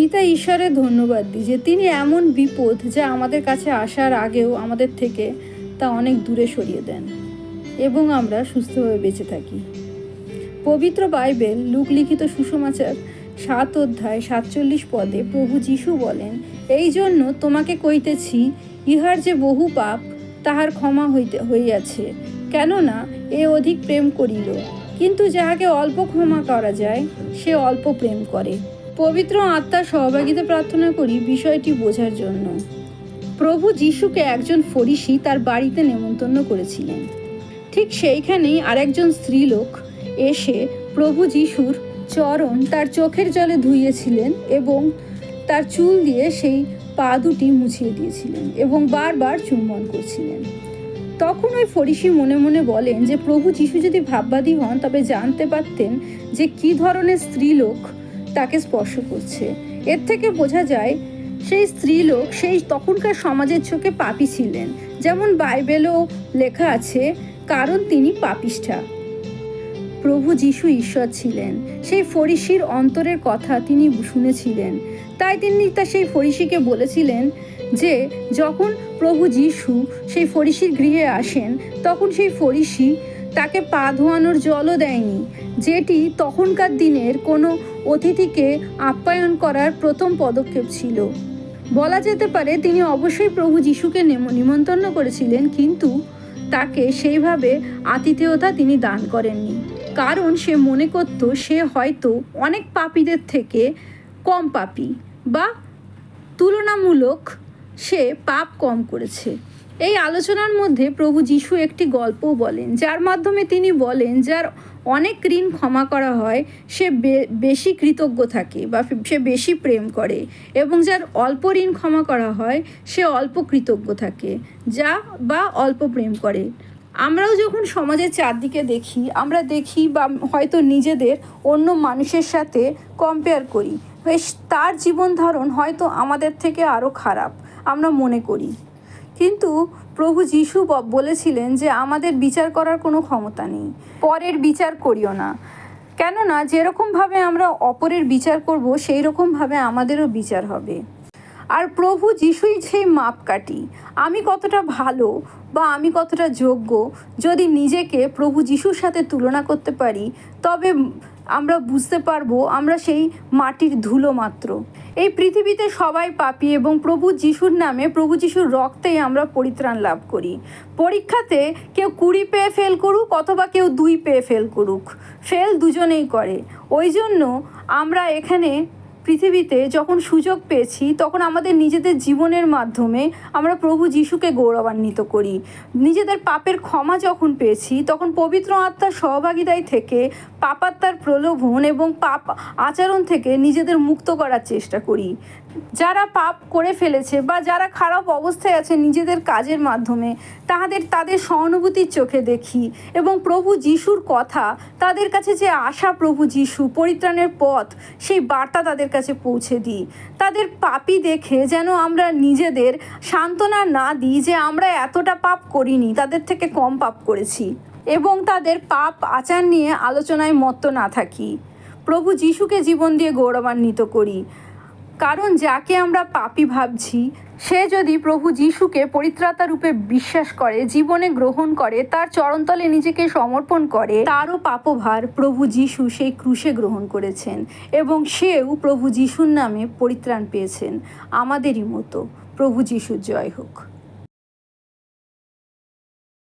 পিতা ঈশ্বরের ধন্যবাদ দিই যে তিনি এমন বিপদ যা আমাদের কাছে আসার আগেও আমাদের থেকে তা অনেক দূরে সরিয়ে দেন এবং আমরা সুস্থভাবে বেঁচে থাকি। পবিত্র বাইবেল লুক লিখিত সুসমাচার সাত অধ্যায় সাতচল্লিশ পদে প্রভু যিশু বলেন, এই জন্য তোমাকে কইতেছি, ইহার যে বহু পাপ তাহার ক্ষমা হইতে হইয়াছে। কেননা এ অধিক প্রেম করিল। কিন্তু যাহাকে অল্প ক্ষমা করা যায়, সে অল্প প্রেম করে। পবিত্র আত্মার সহভাগিতা প্রার্থনা করি বিষয়টি বোঝার জন্য। প্রভু যিশুকে একজন ফরিসি তার বাড়িতে নেমন্তন্ন করেছিলেন। ঠিক সেইখানেই আরেকজন স্ত্রীলোক এসে প্রভু যিশুর চরণ তার চোখের জলে ধুইয়েছিলেন এবং তার চুল দিয়ে সেই পা দুটি মুছিয়ে দিয়েছিলেন এবং বারবার চুম্বন করছিলেন। তখন ওই ফরিসি মনে মনে বলেন যে প্রভু যিশু যদি ভাববাদী হন তবে জানতে পারতেন যে কী ধরনের স্ত্রীলোক তাকে স্পর্শ করছে। এর থেকে বোঝা যায়, সেই স্ত্রীলোক সেই তখনকার সমাজের চোখে পাপী ছিলেন। যেমন বাইবেলও লেখা আছে, কারণ তিনি পাপিষ্ঠা। প্রভু যিশু ঈশ্বর ছিলেন। সেই ফরিসির অন্তরের কথা তিনি শুনেছিলেন। তাই তিনি তা সেই ফরিসিকে বলেছিলেন যে, যখন প্রভু যিশু সেই ফরিসির গৃহে আসেন, তখন সেই ফরিসি তাকে পা ধোয়ানোর জলও দেয়নি। যেটি তখনকার দিনের কোনো অতিথিকে আপ্যায়ন করার প্রথম পদক্ষেপ ছিল। বলা যেতে পারে, তিনি অবশ্যই প্রভু যিশুকে নেম- নিমন্ত্রণ করেছিলেন, কিন্তু তাকে সেইভাবে আতিথেয়তা তিনি দান করেননি। কারণ সে মনে করত, সে হয়তো অনেক পাপীদের থেকে কম পাপী বা তুলনামূলক সে পাপ কম করেছে। এই আলোচনার মধ্যে প্রভু যিশু একটি গল্পও বলেন, যার মাধ্যমে তিনি বলেন, যার অনেক ঋণ ক্ষমা করা হয়, সে বেশি কৃতজ্ঞ থাকে বা সে বেশি প্রেম করে এবং যার অল্প ঋণ ক্ষমা করা হয়, সে অল্প কৃতজ্ঞ থাকে, যা বা অল্প প্রেম করে। আমরাও যখন সমাজের চারদিকে দেখি, আমরা দেখি বা হয়তো নিজেদের অন্য মানুষের সাথে কম্পেয়ার করি। তার জীবন ধারণ হয়তো আমাদের থেকে আরও খারাপ, আমরা মনে করি। কিন্তু প্রভু যিশু বলেছিলেন যে আমাদের বিচার করার কোনো ক্ষমতা নেই। পরের বিচার করিও না। কেননা যেরকমভাবে আমরা অপরের বিচার করব সেই রকমভাবে আমাদেরও বিচার হবে। আর প্রভু যিশুই সেই মাপকাঠি। আমি কতটা ভালো বা আমি কতটা যোগ্য, যদি নিজেকে প্রভু যিশুর সাথে তুলনা করতে পারি, তবে আমরা বুঝতে পারব আমরা সেই মাটির ধুলো মাত্র। এই পৃথিবীতে সবাই পাপি এবং প্রভু যিশুর নামে প্রভু যিশুর রক্তেই আমরা পরিত্রাণ লাভ করি। পরীক্ষাতে কেউ কুড়ি পেয়ে ফেল করুক অথবা কেউ দুই পেয়ে ফেল করুক। ফেল দুজনেই করে। ওই জন্য আমরা এখানে পৃথিবীতে যখন সুযোগ পেয়েছি, তখন আমাদের নিজেদের জীবনের মাধ্যমে আমরা প্রভু যিশুকে গৌরবান্বিত করি। নিজেদের পাপের ক্ষমা যখন পেয়েছি, তখন পবিত্র আত্মার সহভাগিতায় থেকে পাপাত্মার প্রলোভন এবং পাপ আচরণ থেকে নিজেদের মুক্ত করার চেষ্টা করি। যারা পাপ করে ফেলেছে বা যারা খারাপ অবস্থায় আছে নিজেদের কাজের মাধ্যমে, তাহাদের তাদের সহানুভূতির চোখে দেখি এবং প্রভু যিশুর কথা, তাদের কাছে যে আশা প্রভু যিশু পরিত্রাণের পথ, সেই বার্তা তাদের কাছে পৌঁছে দিই। তাদের পাপি দেখে যেন আমরা নিজেদের সান্ত্বনা না দিই যে আমরা এতটা পাপ করিনি, তাদের থেকে কম পাপ করেছি। এবং তাদের পাপ আচার নিয়ে আলোচনায় মত্ত না থাকি। প্রভু যিশুকে জীবন দিয়ে গৌরবান্বিত করি। কারণ যাকে আমরা পাপি ভাবছি, সে যদি প্রভু যিশুকে পরিত্রাতা রূপে বিশ্বাস করে, জীবনে গ্রহণ করে, তার চরণতলে নিজেকে সমর্পণ করে, তারও পাপভার প্রভু যিশু সেই ক্রুশে গ্রহণ করেছেন এবং সেও প্রভু যিশুর নামে পরিত্রাণ পেয়েছেন। আমাদেরই মতো প্রভু যিশুর জয় হোক।